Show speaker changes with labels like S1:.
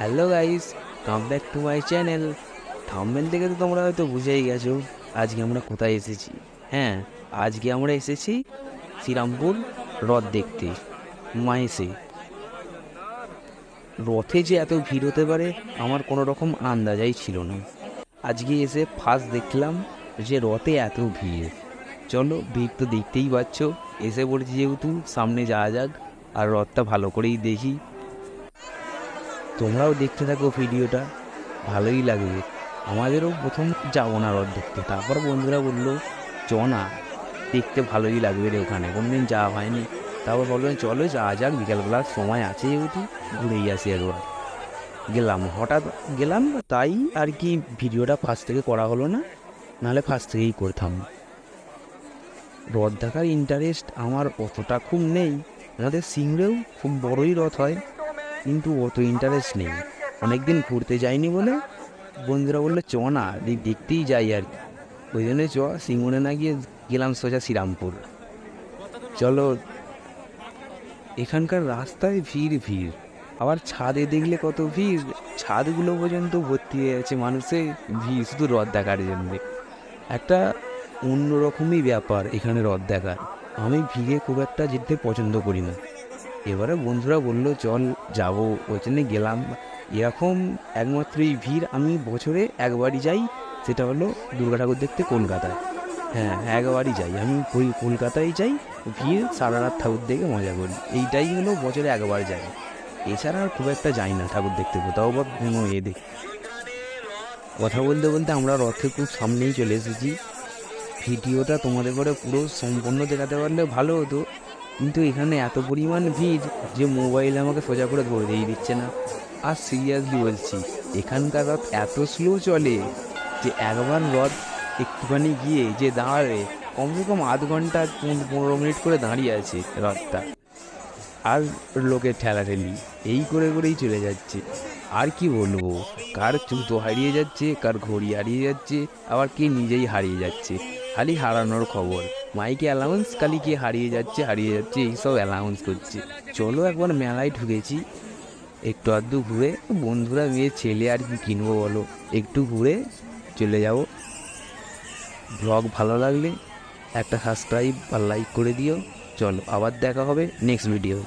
S1: Hello guys come back to my channel thumbnail থেকে তো তোমরা হয়তো বুঝেই গেছো আজকে আমরা কোথায় এসেছি। হ্যাঁ আজকে আমরা এসেছি শ্রীরামপুর রথ দেখতে মাইসে রথে যে এত ভিড় হতে পারে, আমার কোনো রকম আন্দাজাই ছিল না। আজকে এসে ফার্স্ট দেখলাম যে রথে এত ভিড়। চলো ভিড় তো দেখতেই পাচ্ছ। এসে পড়েছি যেহেতু, সামনে যাওয়া যাক। আর রথটা ভালো করেই দেখি। তোমরাও দেখতে থাকো ভিডিওটা, ভালোই লাগবে আমাদেরও প্রথম যাব না রথ দেখতে। তারপর বন্ধুরা বলল, চ না, দেখতে ভালোই লাগবে রে ওখানে। কোনোদিন যাওয়া হয়নি। তারপর বললেন চলো যাওয়া যাক, বিকালবেলার সময় আছে যেহেতু, ঘুরেই আসি একবার। গেলাম। হঠাৎ গেলাম, তাই আর কি ভিডিওটা ফার্স্ট থেকে করা হলো না, নাহলে ফার্স্ট থেকেই করতাম। রথ দেখার ইন্টারেস্ট আমার অতটা খুব নেই। আমাদের সিংড়েও খুব বড়ই রথ হয় কিন্তু অত ইন্টারেস্ট নেই। অনেকদিন ঘুরতে যাইনি বলে বন্ধুরা বলল, চ না, দেখ- দেখতেই যাই আর কি। ওই জন্য চ, সিঙ্গুরে না গিয়ে গেলাম সোজা শ্রীরামপুর। চলো, এখানকার রাস্তায় ভিড় ভিড়। আবার ছাদে দেখলে কত ভিড়। ছাদগুলো পর্যন্ত ভর্তি হয়ে আছে মানুষের ভিড়, শুধু রথ দেখার জন্য। একটা অন্যরকমই ব্যাপার এখানে রথ দেখার। আমি ভিড়ে খুব একটা যেতে পছন্দ করি না। এবারে বন্ধুরা বলল, চল যাব। ওই জন্যে গেলাম। এরকম একমাত্র এই ভিড়, আমি বছরে একবারই যাই। সেটা হলো দুর্গা ঠাকুর দেখতে কলকাতায়। হ্যাঁ একবারই যাই। আমি ওই কলকাতায় যাই। ভিড়, সারা রাত ঠাকুর দেখে মজা করি। এইটাই হলো বছরে একবার যাই। এছাড়া আর খুব একটা যাই না ঠাকুর দেখতে কোথাও বা কোনো এ দেখ। কথা বলতে বলতে আমরা রথের খুব সামনেই চলে এসেছি। ভিডিওটা তোমাদের করে পুরো সম্পূর্ণ দেখাতে পারলে ভালো হতো। কিন্তু এখানে এত পরিমাণ ভিড় যে মোবাইল আমাকে সোজা করে ধরে দিয়ে দিচ্ছে না। আর সিরিয়াসলি বলছি, এখানকার রথ এত স্লো চলে যে একবার রথ একটুখানি গিয়ে যে দাঁড়াবে, কমসে কম আধ ঘণ্টা পনেরো পনেরো মিনিট করে দাঁড়িয়ে আছে রথটা। আর লোকের ঠেলাঠেলি, এই করে করেই চলে যাচ্ছে। আর কি বলব, কার জুতো হারিয়ে যাচ্ছে, কার ঘড়ি হারিয়ে যাচ্ছে, আবার কে নিজেই হারিয়ে যাচ্ছে। খালি হারানোর খবর। মাইকে অ্যালাউন্স খালি গিয়ে হারিয়ে যাচ্ছে হারিয়ে যাচ্ছে এইসব অ্যালাউন্স করছে। চলো একবার মেলায় ঢুকেছি। একটু আধটু ঘুরে বন্ধুরা মেয়ে ছেলে আর কি কিনবো বলো? একটু ঘুরে চলে যাব। ব্লগ ভালো লাগলে একটা সাবস্ক্রাইব আর লাইক করে দিও। চলো আবার দেখা হবে নেক্সট ভিডিও